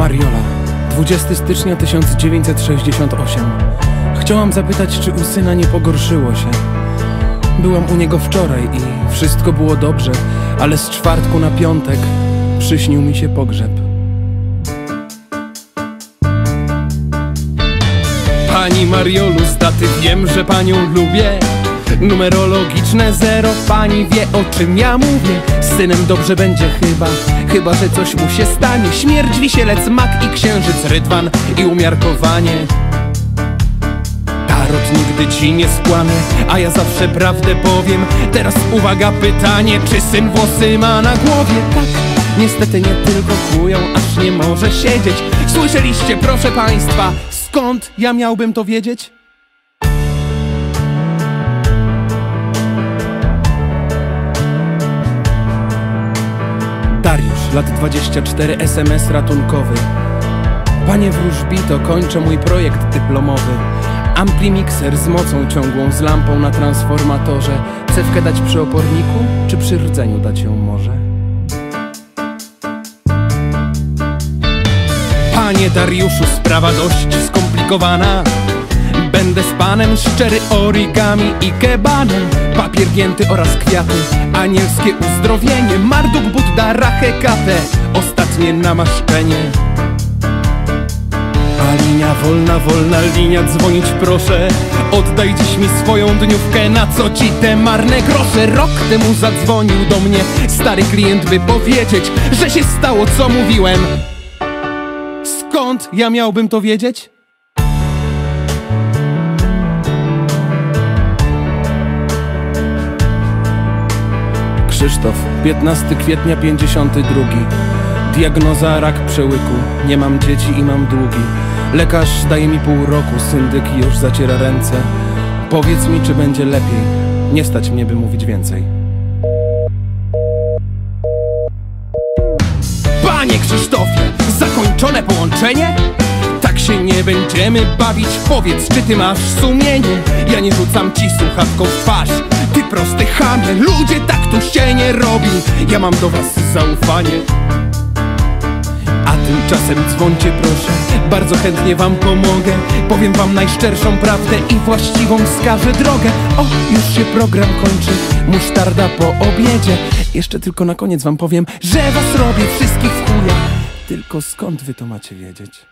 Mariola, 20 stycznia 1968. Chciałam zapytać, czy u syna nie pogorszyło się. Byłam u niego wczoraj i wszystko było dobrze, ale z czwartku na piątek przyśnił mi się pogrzeb. Pani Mariolu, z daty wiem, że panią lubię. Numerologiczne zero, pani wie o czym ja mówię. Z synem dobrze będzie chyba, chyba że coś mu się stanie. Śmierć, wisielec, mak i księżyc, rydwan i umiarkowanie. Tarot nigdy ci nie skłamie, a ja zawsze prawdę powiem. Teraz uwaga, pytanie, czy syn włosy ma na głowie? Tak, niestety nie tylko kłują, aż nie może siedzieć. Słyszeliście, proszę państwa, skąd ja miałbym to wiedzieć? Lat 24, SMS ratunkowy. Panie wróżbito, kończę mój projekt dyplomowy. Ampli mikser z mocą ciągłą, z lampą na transformatorze. Cewkę dać przy oporniku, czy przy rdzeniu dać ją może? Panie Dariuszu, sprawa dość skomplikowana. Będę z panem szczery origami i kebanem. Papier gięty oraz kwiaty Anielskie uzdrowienie. Marduk, Budda, Rachę, Katę Ostatnie namaszczenie. A linia wolna, wolna linia, dzwonić proszę. Oddaj dziś mi swoją dniówkę, na co ci te marne grosze? Rok temu zadzwonił do mnie stary klient, by powiedzieć Że się stało, co mówiłem. Skąd ja miałbym to wiedzieć? Krzysztof, 15 kwietnia 52 Diagnoza rak przełyku. Nie mam dzieci i mam długi. Lekarz daje mi pół roku Syndyk już zaciera ręce. Powiedz mi, czy będzie lepiej. Nie stać mnie, by mówić więcej. Panie Krzysztofie, zakończone połączenie? Nie będziemy bawić. Powiedz, czy ty masz sumienie? Ja nie rzucam ci słuchawką w twarz. Ty prosty chamie, ludzie tak tu się nie robi. Ja mam do was zaufanie. A tymczasem dzwońcie proszę, bardzo chętnie wam pomogę. Powiem wam najszczerszą prawdę i właściwą wskażę drogę. O, już się program kończy, musztarda po obiedzie. Jeszcze tylko na koniec wam powiem, że was robię wszystkich w chuja. Tylko skąd wy to macie wiedzieć?